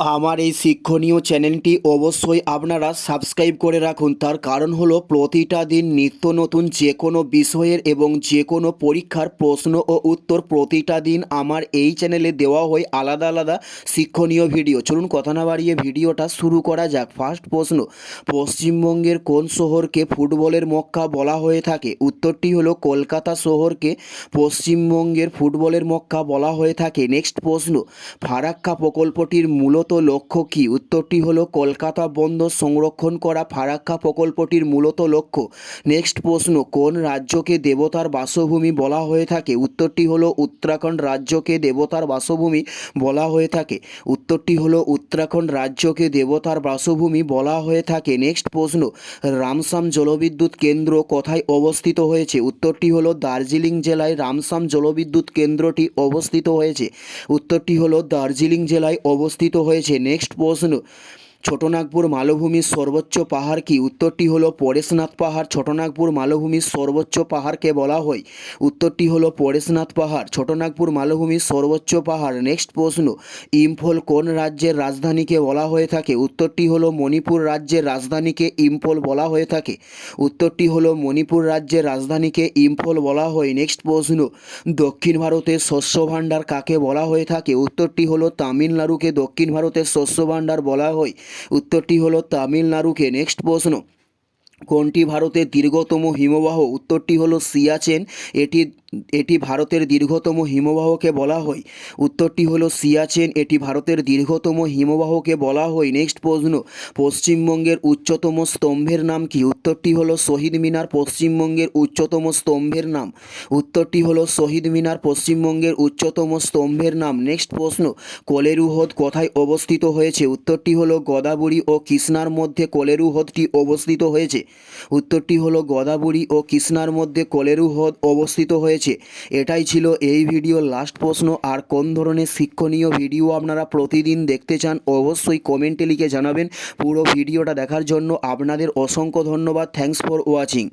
আমার এই শিক্ষণীয় চ্যানেলটি অবশ্যই আপনারা সাবস্ক্রাইব করে রাখুন। তার কারণ হলো, প্রতিটা দিন নিত্য নতুন যে কোনো বিষয়ের এবং যে কোনো পরীক্ষার প্রশ্ন ও উত্তর প্রতিটা দিন আমার এই চ্যানেলে দেওয়া হয় আলাদা আলাদা শিক্ষণীয় ভিডিও। চলুন কথা না বাড়িয়ে ভিডিওটা শুরু করা যাক। ফার্স্ট প্রশ্ন, পশ্চিমবঙ্গের কোন শহরকে ফুটবলের মক্কা বলা হয়ে থাকে? উত্তরটি হলো, কলকাতা শহরকে পশ্চিমবঙ্গের ফুটবলের মক্কা বলা হয়ে থাকে। নেক্সট প্রশ্ন, ফারাক্কা প্রকল্পটির মূলত লক্ষ্য কী? উত্তরটি হলো কলকাতা বন্দর সংরক্ষণ করা ফারাক্কা প্রকল্পটির মূলত লক্ষ্য। নেক্সট প্রশ্ন, কোন রাজ্যকে দেবতার বাসভূমি বলা হয়ে থাকে? উত্তরটি হলো উত্তরাখণ্ড রাজ্যকে দেবতার বাসভূমি বলা হয়ে থাকে। উত্তরটি হলো উত্তরাখণ্ড রাজ্যকে দেবতার বাসভূমি বলা হয়ে থাকে। নেক্সট প্রশ্ন, রামসাম জলবিদ্যুৎ কেন্দ্র কোথায় অবস্থিত হয়েছে? উত্তরটি হলো দার্জিলিং জেলায় রামসাম জলবিদ্যুৎ কেন্দ্রটি অবস্থিত হয়েছে। উত্তরটি হলো দার্জিলিং জেলায় অবস্থিত হয়েছে নেক্সট প্রশ্ন ছোটনাগপুর মালভূমির সর্বোচ্চ পাহাড় কি? উত্তরটি হলো পরেশনাথ পাহাড়। ছোটনাগপুর মালভূমির সর্বোচ্চ পাহাড়কে বলা হয়। উত্তরটি হলো পরেশনাথ পাহাড়। ছোটনাগপুর মালভূমির সর্বোচ্চ পাহাড়। নেক্সট প্রশ্ন, ইম্ফল কোন রাজ্যের রাজধানীকে বলা হয়ে থাকে? উত্তরটি হলো মণিপুর রাজ্যের রাজধানীকে ইম্ফল বলা হয়ে থাকে। উত্তরটি হলো মণিপুর রাজ্যের রাজধানীকে ইম্ফল বলা হয়। নেক্সট প্রশ্ন, দক্ষিণ ভারতের শস্য ভাণ্ডার কাকে বলা হয়ে থাকে? উত্তরটি হলো তামিলনাড়ুকে দক্ষিণ ভারতের শস্য ভাণ্ডার বলা হয়। উত্তরটি হলো তামিলনাড়ুকে নেক্সট প্রশ্ন। কোনটি ভারতের দীর্ঘতম হিমবাহ? উত্তরটি হলো সিয়াচেন এটি এটি ভারতের দীর্ঘতম হিমবাহকে বলা হয়। উত্তরটি হলো সিয়াচেন এটি ভারতের দীর্ঘতম হিমবাহকে বলা হয়। নেক্সট প্রশ্ন, পশ্চিমবঙ্গের উচ্চতম স্তম্ভের নাম কি? উত্তরটি হলো শহীদ মিনার পশ্চিমবঙ্গের উচ্চতম স্তম্ভের নাম। উত্তরটি হলো শহীদ মিনার পশ্চিমবঙ্গের উচ্চতম স্তম্ভের নাম। নেক্সট প্রশ্ন, কলেরু হ্রদ কোথায় অবস্থিত হয়েছে? উত্তরটি হলো গোদাবরী ও কৃষ্ণার মধ্যে কলেরু হ্রদটি অবস্থিত হয়েছে। উত্তরটি হলো গোদাবরী ও কৃষ্ণার মধ্যে কলেরু হ্রদ অবস্থিত হয়েছে। এটাই ছিল এই ভিডিওর লাস্ট প্রশ্ন। আর কোন ধরনের শিক্ষণীয় ভিডিও আপনারা প্রতিদিন দেখতে চান, অবশ্যই কমেন্টে লিখে জানাবেন। পুরো ভিডিওটা দেখার জন্য আপনাদের অসংখ্য ধন্যবাদ। Thanks for watching